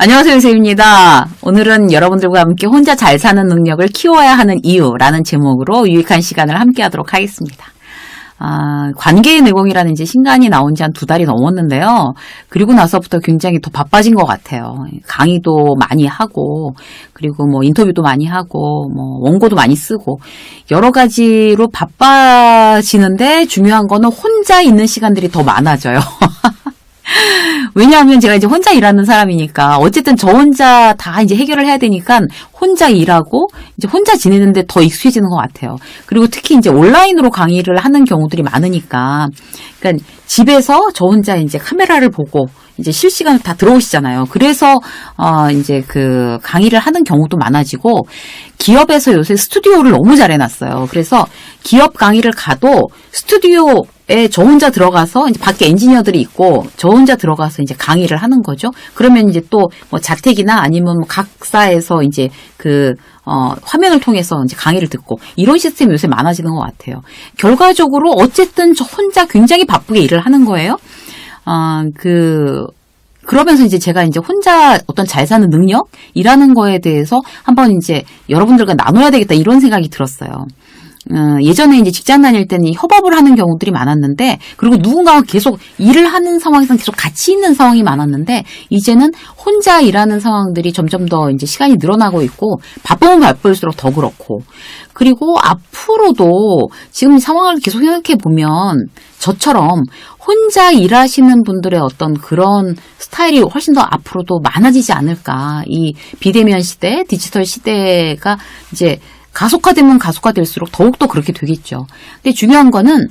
안녕하세요, 선생님입니다. 오늘은 여러분들과 함께 혼자 잘 사는 능력을 키워야 하는 이유라는 제목으로 유익한 시간을 함께 하도록 하겠습니다. 아, 관계의 내공이라는 이제 신간이 나온 지 한 두 달이 넘었는데요. 그리고 나서부터 굉장히 더 바빠진 것 같아요. 강의도 많이 하고, 그리고 뭐 인터뷰도 많이 하고, 뭐 원고도 많이 쓰고, 여러 가지로 바빠지는데 중요한 거는 혼자 있는 시간들이 더 많아져요. 왜냐하면 제가 이제 혼자 일하는 사람이니까 어쨌든 저 혼자 다 이제 해결을 해야 되니까 혼자 일하고 이제 혼자 지내는데 더 익숙해지는 것 같아요. 그리고 특히 이제 온라인으로 강의를 하는 경우들이 많으니까 그러니까 집에서 저 혼자 이제 카메라를 보고 이제 실시간으로 다 들어오시잖아요. 그래서 어 이제 그 강의를 하는 경우도 많아지고 기업에서 요새 스튜디오를 너무 잘 해놨어요. 그래서 기업 강의를 가도 스튜디오 에 저 혼자 들어가서 이제 밖에 엔지니어들이 있고 저 혼자 들어가서 이제 강의를 하는 거죠. 그러면 이제 또 뭐 자택이나 아니면 뭐 각사에서 이제 그 어, 화면을 통해서 이제 강의를 듣고 이런 시스템이 요새 많아지는 것 같아요. 결과적으로 어쨌든 저 혼자 굉장히 바쁘게 일을 하는 거예요. 어, 그 그러면서 이제 제가 이제 혼자 어떤 잘 사는 능력이라는 거에 대해서 한번 이제 여러분들과 나눠야 되겠다 이런 생각이 들었어요. 어, 예전에 이제 직장 다닐 때는 협업을 하는 경우들이 많았는데, 그리고 누군가가 계속 일을 하는 상황에서 계속 같이 있는 상황이 많았는데, 이제는 혼자 일하는 상황들이 점점 더 이제 시간이 늘어나고 있고, 바쁘면 바쁠수록 더 그렇고, 그리고 앞으로도 지금 상황을 계속 생각해 보면, 저처럼 혼자 일하시는 분들의 어떤 그런 스타일이 훨씬 더 앞으로도 많아지지 않을까. 이 비대면 시대, 디지털 시대가 이제 가속화되면 가속화될수록 더욱더 그렇게 되겠죠. 근데 중요한 거는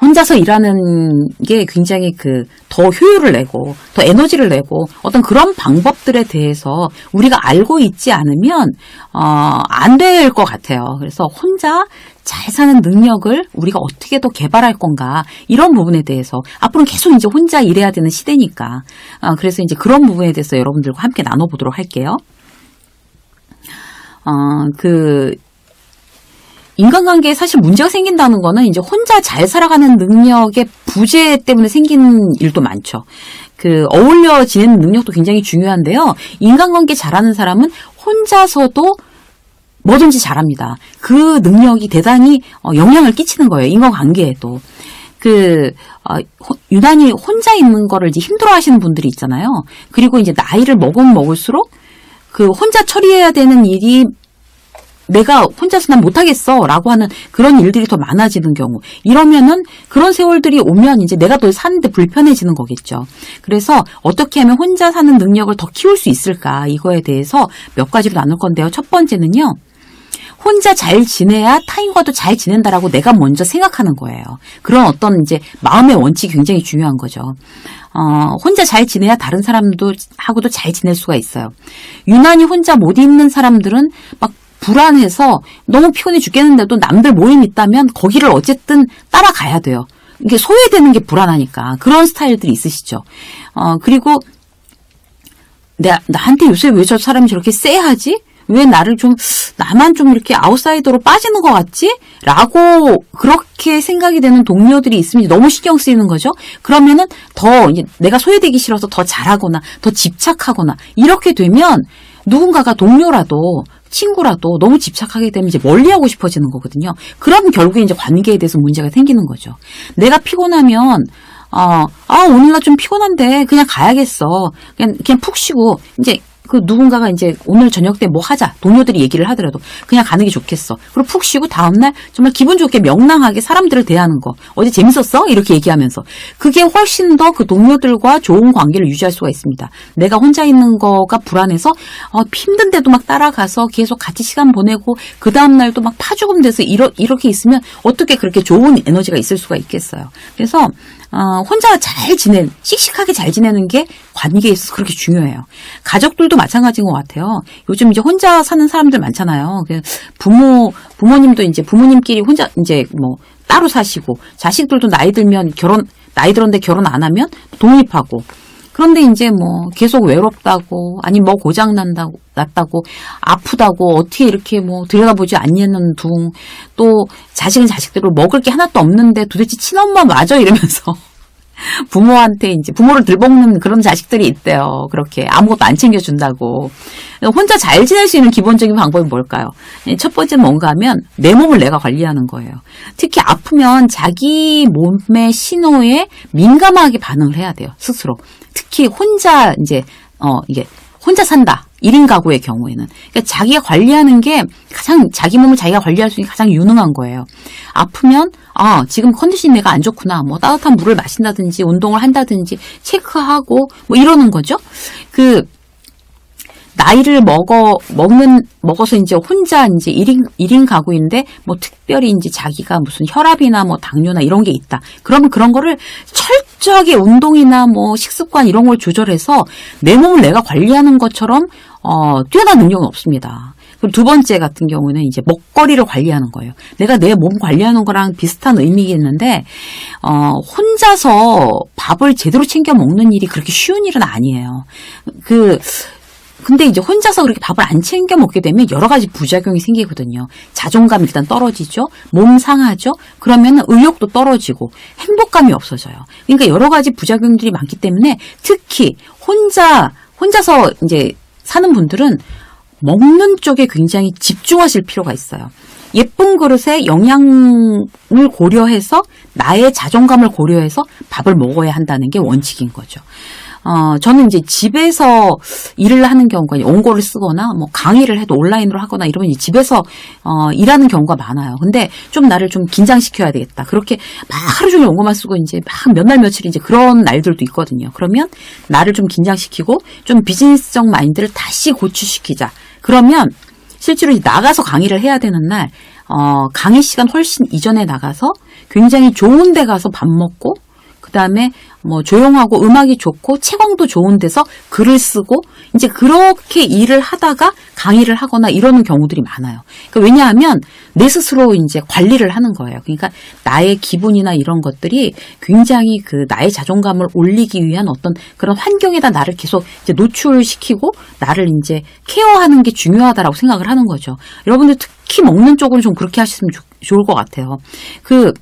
혼자서 일하는 게 굉장히 그 더 효율을 내고 더 에너지를 내고 어떤 그런 방법들에 대해서 우리가 알고 있지 않으면 어 안 될 것 같아요. 그래서 혼자 잘 사는 능력을 우리가 어떻게 더 개발할 건가 이런 부분에 대해서 앞으로 계속 이제 혼자 일해야 되는 시대니까 어, 그래서 이제 그런 부분에 대해서 여러분들과 함께 나눠보도록 할게요. 어, 그, 인간관계에 사실 문제가 생긴다는 거는 이제 혼자 잘 살아가는 능력의 부재 때문에 생기는 일도 많죠. 그, 어울려 지내는 능력도 굉장히 중요한데요. 인간관계 잘하는 사람은 혼자서도 뭐든지 잘합니다. 그 능력이 대단히 어, 영향을 끼치는 거예요. 인간관계에도. 그, 어, 유난히 혼자 있는 거를 이제 힘들어 하시는 분들이 있잖아요. 그리고 이제 나이를 먹으면 먹을수록 그 혼자 처리해야 되는 일이 내가 혼자서 난 못하겠어 라고 하는 그런 일들이 더 많아지는 경우. 이러면은 그런 세월들이 오면 이제 내가 더 사는데 불편해지는 거겠죠. 그래서 어떻게 하면 혼자 사는 능력을 더 키울 수 있을까? 이거에 대해서 몇 가지로 나눌 건데요. 첫 번째는요. 혼자 잘 지내야 타인과도 잘 지낸다라고 내가 먼저 생각하는 거예요. 그런 어떤 이제 마음의 원칙이 굉장히 중요한 거죠. 어, 혼자 잘 지내야 다른 사람도 하고도 잘 지낼 수가 있어요. 유난히 혼자 못 있는 사람들은 막 불안해서 너무 피곤해 죽겠는데도 남들 모임 있다면 거기를 어쨌든 따라가야 돼요. 이게 소외되는 게 불안하니까 그런 스타일들이 있으시죠. 어, 그리고 내, 나한테 요새 왜 저 사람이 저렇게 쎄하지? 왜 나를 좀 나만 좀 이렇게 아웃사이더로 빠지는 것 같지? 라고 그렇게 생각이 되는 동료들이 있으면 너무 신경 쓰이는 거죠. 그러면은 더 내가 소외되기 싫어서 더 잘하거나 더 집착하거나 이렇게 되면 누군가가 동료라도 친구라도 너무 집착하게 되면 이제 멀리하고 싶어지는 거거든요. 그럼 결국에 이제 관계에 대해서 문제가 생기는 거죠. 내가 피곤하면 어, 아, 오늘 나 좀 피곤한데 그냥 가야겠어. 그냥 그냥 푹 쉬고 이제 그 누군가가 이제 오늘 저녁 때 뭐 하자 동료들이 얘기를 하더라도 그냥 가는 게 좋겠어. 그리고 푹 쉬고 다음날 정말 기분 좋게 명랑하게 사람들을 대하는 거. 어제 재밌었어? 이렇게 얘기하면서 그게 훨씬 더 그 동료들과 좋은 관계를 유지할 수가 있습니다. 내가 혼자 있는 거가 불안해서 어, 힘든데도 막 따라가서 계속 같이 시간 보내고 그 다음날도 막 파죽음 돼서 이러, 이렇게 있으면 어떻게 그렇게 좋은 에너지가 있을 수가 있겠어요. 그래서 어, 혼자 잘 지낸, 씩씩하게 잘 지내는 게 관계에 있어서 그렇게 중요해요. 가족들도 마찬가지인 것 같아요. 요즘 이제 혼자 사는 사람들 많잖아요. 그 부모, 부모님도 이제 부모님끼리 혼자 이제 뭐 따로 사시고, 자식들도 나이 들면 결혼, 나이 들었는데 결혼 안 하면 독립하고, 그런데 이제 뭐 계속 외롭다고 아니 뭐 고장 난다고 났다고 아프다고 어떻게 이렇게 뭐 들여다보지 않냐는 둥 또 자식은 자식대로 먹을 게 하나도 없는데 도대체 친엄마 맞아 이러면서 부모한테 이제 부모를 들볶는 그런 자식들이 있대요. 그렇게 아무것도 안 챙겨준다고. 혼자 잘 지낼 수 있는 기본적인 방법이 뭘까요? 첫 번째는 뭔가 하면 내 몸을 내가 관리하는 거예요. 특히 아프면 자기 몸의 신호에 민감하게 반응을 해야 돼요. 스스로. 특히 혼자 이제 어 이게 혼자 산다. 1인 가구의 경우에는. 그러니까 자기가 관리하는 게 가장, 자기 몸을 자기가 관리할 수 있는 가장 유능한 거예요. 아프면, 아, 지금 컨디션이 내가 안 좋구나. 뭐 따뜻한 물을 마신다든지, 운동을 한다든지, 체크하고, 뭐 이러는 거죠. 그, 나이를 먹어, 먹는, 먹어서 이제 혼자 이제 1인, 1인 가구인데, 뭐 특별히 이제 자기가 무슨 혈압이나 뭐 당뇨나 이런 게 있다. 그러면 그런 거를 철저하게 운동이나 뭐 식습관 이런 걸 조절해서 내 몸을 내가 관리하는 것처럼, 어, 뛰어난 능력은 없습니다. 그리고 두 번째 같은 경우는 이제 먹거리를 관리하는 거예요. 내가 내 몸 관리하는 거랑 비슷한 의미겠는데, 어, 혼자서 밥을 제대로 챙겨 먹는 일이 그렇게 쉬운 일은 아니에요. 그, 근데 이제 혼자서 그렇게 밥을 안 챙겨 먹게 되면 여러 가지 부작용이 생기거든요. 자존감이 일단 떨어지죠. 몸 상하죠. 그러면 의욕도 떨어지고 행복감이 없어져요. 그러니까 여러 가지 부작용들이 많기 때문에 특히 혼자 혼자서 이제 사는 분들은 먹는 쪽에 굉장히 집중하실 필요가 있어요. 예쁜 그릇에 영양을 고려해서 나의 자존감을 고려해서 밥을 먹어야 한다는 게 원칙인 거죠. 어, 저는 이제 집에서 일을 하는 경우가 원고를 쓰거나 뭐 강의를 해도 온라인으로 하거나 이러면 이제 집에서 어, 일하는 경우가 많아요. 근데 좀 나를 좀 긴장시켜야 되겠다. 그렇게 막 하루 종일 원고만 쓰고 이제 막 몇 날 며칠 이제 그런 날들도 있거든요. 그러면 나를 좀 긴장시키고 좀 비즈니스적 마인드를 다시 고취시키자. 그러면 실제로 나가서 강의를 해야 되는 날, 어, 강의 시간 훨씬 이전에 나가서 굉장히 좋은 데 가서 밥 먹고 그다음에 뭐 조용하고 음악이 좋고 채광도 좋은 데서 글을 쓰고 이제 그렇게 일을 하다가 강의를 하거나 이러는 경우들이 많아요. 그러니까 왜냐하면 내 스스로 이제 관리를 하는 거예요. 그러니까 나의 기분이나 이런 것들이 굉장히 그 나의 자존감을 올리기 위한 어떤 그런 환경에다 나를 계속 이제 노출시키고 나를 이제 케어하는 게 중요하다라고 생각을 하는 거죠. 여러분들 특히 먹는 쪽으로 좀 그렇게 하시면 좋을 것 같아요. 그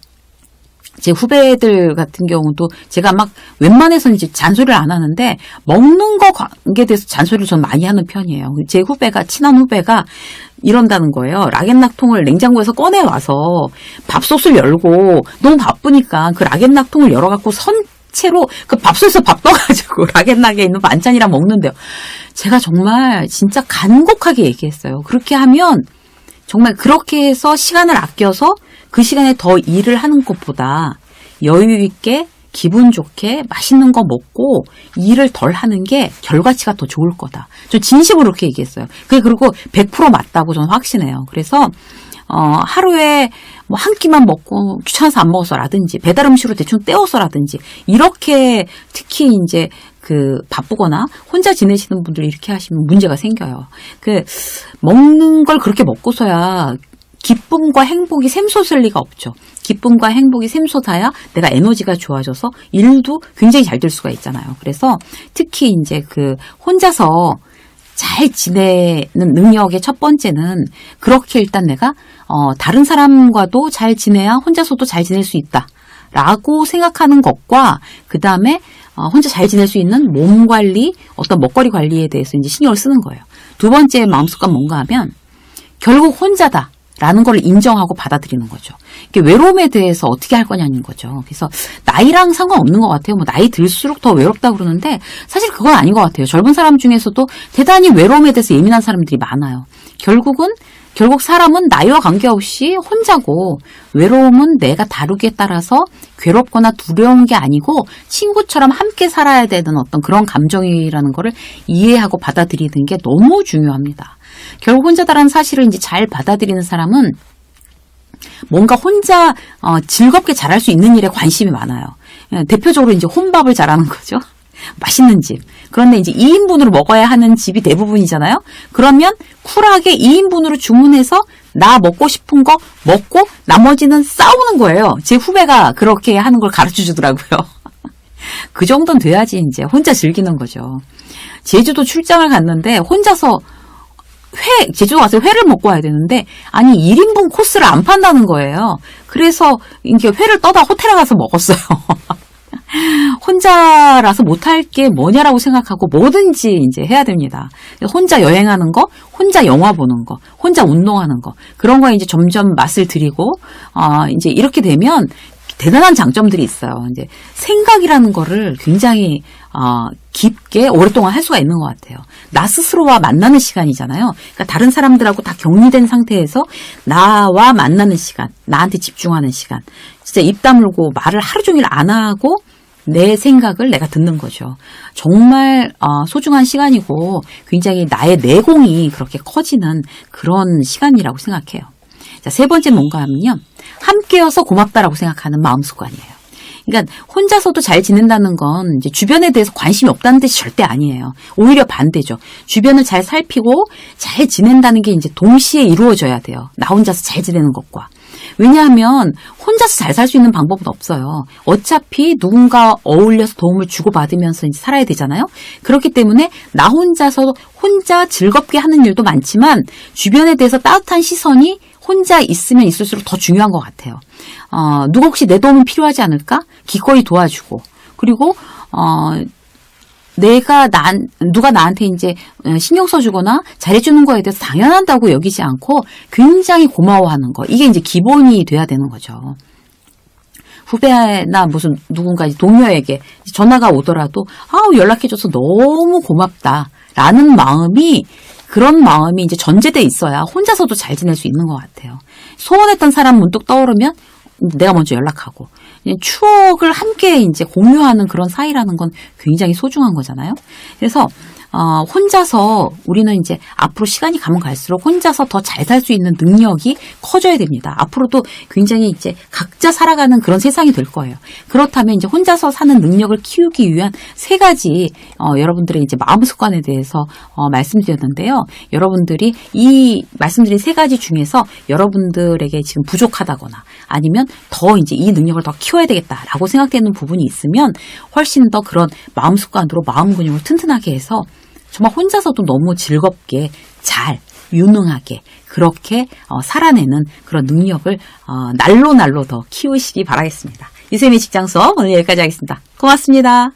제 후배들 같은 경우도 제가 막 웬만해서는 이제 잔소리를 안 하는데 먹는 거 관계에 대해서 잔소리를 좀 많이 하는 편이에요. 제 후배가 친한 후배가 이런다는 거예요. 락앤락통을 냉장고에서 꺼내 와서 밥솥을 열고 너무 바쁘니까 그 락앤락통을 열어 갖고 선 채로 그 밥솥에서 밥 떠가지고 락앤락에 있는 반찬이랑 먹는데요. 제가 정말 진짜 간곡하게 얘기했어요. 그렇게 하면 정말 그렇게 해서 시간을 아껴서 그 시간에 더 일을 하는 것보다 여유 있게 기분 좋게 맛있는 거 먹고 일을 덜 하는 게 결과치가 더 좋을 거다. 저 진심으로 그렇게 얘기했어요. 그게 그리고 100% 맞다고 저는 확신해요. 그래서 어, 하루에 뭐 한 끼만 먹고 귀찮아서 안 먹어서라든지 배달 음식으로 대충 때워서라든지 이렇게 특히 이제 그 바쁘거나 혼자 지내시는 분들 이렇게 하시면 문제가 생겨요. 그 먹는 걸 그렇게 먹고서야 기쁨과 행복이 샘솟을 리가 없죠. 기쁨과 행복이 샘솟아야 내가 에너지가 좋아져서 일도 굉장히 잘 될 수가 있잖아요. 그래서 특히 이제 그 혼자서 잘 지내는 능력의 첫 번째는 그렇게 일단 내가 어 다른 사람과도 잘 지내야 혼자서도 잘 지낼 수 있다. 라고 생각하는 것과 그 다음에 어, 혼자 잘 지낼 수 있는 몸 관리, 어떤 먹거리 관리에 대해서 이제 신경을 쓰는 거예요. 두 번째 마음습관 뭔가 하면 결국 혼자다. 라는 걸 인정하고 받아들이는 거죠. 외로움에 대해서 어떻게 할 거냐는 거죠. 그래서 나이랑 상관없는 것 같아요. 뭐 나이 들수록 더 외롭다 그러는데 사실 그건 아닌 것 같아요. 젊은 사람 중에서도 대단히 외로움에 대해서 예민한 사람들이 많아요. 결국은 결국 사람은 나이와 관계없이 혼자고 외로움은 내가 다루기에 따라서 괴롭거나 두려운 게 아니고 친구처럼 함께 살아야 되는 어떤 그런 감정이라는 거를 이해하고 받아들이는 게 너무 중요합니다. 결국 혼자다라는 사실을 이제 잘 받아들이는 사람은 뭔가 혼자 어, 즐겁게 잘할 수 있는 일에 관심이 많아요. 예, 대표적으로 이제 혼밥을 잘하는 거죠. 맛있는 집. 그런데 이제 2인분으로 먹어야 하는 집이 대부분이잖아요. 그러면 쿨하게 2인분으로 주문해서 나 먹고 싶은 거 먹고 나머지는 싸우는 거예요. 제 후배가 그렇게 하는 걸 가르쳐 주더라고요. 그 정도는 돼야지 이제 혼자 즐기는 거죠. 제주도 출장을 갔는데 혼자서 회, 제주도 가서 회를 먹고 와야 되는데, 아니, 1인분 코스를 안 판다는 거예요. 그래서, 이게 회를 떠다 호텔에 가서 먹었어요. 혼자라서 못할 게 뭐냐라고 생각하고 뭐든지 이제 해야 됩니다. 혼자 여행하는 거, 혼자 영화 보는 거, 혼자 운동하는 거 그런 거에 이제 점점 맛을 들이고 어, 이제 이렇게 되면 대단한 장점들이 있어요. 이제 생각이라는 거를 굉장히 어, 깊게 오랫동안 할 수가 있는 것 같아요. 나 스스로와 만나는 시간이잖아요. 그러니까 다른 사람들하고 다 격리된 상태에서 나와 만나는 시간, 나한테 집중하는 시간. 진짜 입 다물고 말을 하루 종일 안 하고 내 생각을 내가 듣는 거죠. 정말 어, 소중한 시간이고 굉장히 나의 내공이 그렇게 커지는 그런 시간이라고 생각해요. 자, 세 번째 뭔가 하면요. 함께여서 고맙다라고 생각하는 마음 습관이에요. 그러니까 혼자서도 잘 지낸다는 건 이제 주변에 대해서 관심이 없다는 뜻이 절대 아니에요. 오히려 반대죠. 주변을 잘 살피고 잘 지낸다는 게 이제 동시에 이루어져야 돼요. 나 혼자서 잘 지내는 것과. 왜냐하면 혼자서 잘 살 수 있는 방법은 없어요. 어차피 누군가 어울려서 도움을 주고받으면서 이제 살아야 되잖아요. 그렇기 때문에 나 혼자서 혼자 즐겁게 하는 일도 많지만 주변에 대해서 따뜻한 시선이 혼자 있으면 있을수록 더 중요한 것 같아요. 어, 누가 혹시 내 도움이 필요하지 않을까? 기꺼이 도와주고 그리고 어, 내가 난 누가 나한테 이제 신경 써주거나 잘해주는 거에 대해서 당연한다고 여기지 않고 굉장히 고마워하는 거 이게 이제 기본이 돼야 되는 거죠. 후배나 무슨 누군가 동료에게 전화가 오더라도 아우 연락해줘서 너무 고맙다라는 마음이 그런 마음이 이제 전제돼 있어야 혼자서도 잘 지낼 수 있는 것 같아요. 소원했던 사람 문득 떠오르면 내가 먼저 연락하고 추억을 함께 이제 공유하는 그런 사이라는 건 굉장히 소중한 거잖아요. 그래서 어, 혼자서 우리는 이제 앞으로 시간이 가면 갈수록 혼자서 더 잘 살 수 있는 능력이 커져야 됩니다. 앞으로도 굉장히 이제 각자 살아가는 그런 세상이 될 거예요. 그렇다면 이제 혼자서 사는 능력을 키우기 위한 세 가지 어, 여러분들의 이제 마음 습관에 대해서 어, 말씀드렸는데요. 여러분들이 이 말씀드린 세 가지 중에서 여러분들에게 지금 부족하다거나 아니면 더 이제 이 능력을 더 키워야 되겠다라고 생각되는 부분이 있으면 훨씬 더 그런 마음 습관으로 마음 근육을 튼튼하게 해서 정말 혼자서도 너무 즐겁게 잘 유능하게 그렇게 어, 살아내는 그런 능력을 어, 날로 날로 더 키우시기 바라겠습니다. 유세미 직장 수업 오늘 여기까지 하겠습니다. 고맙습니다.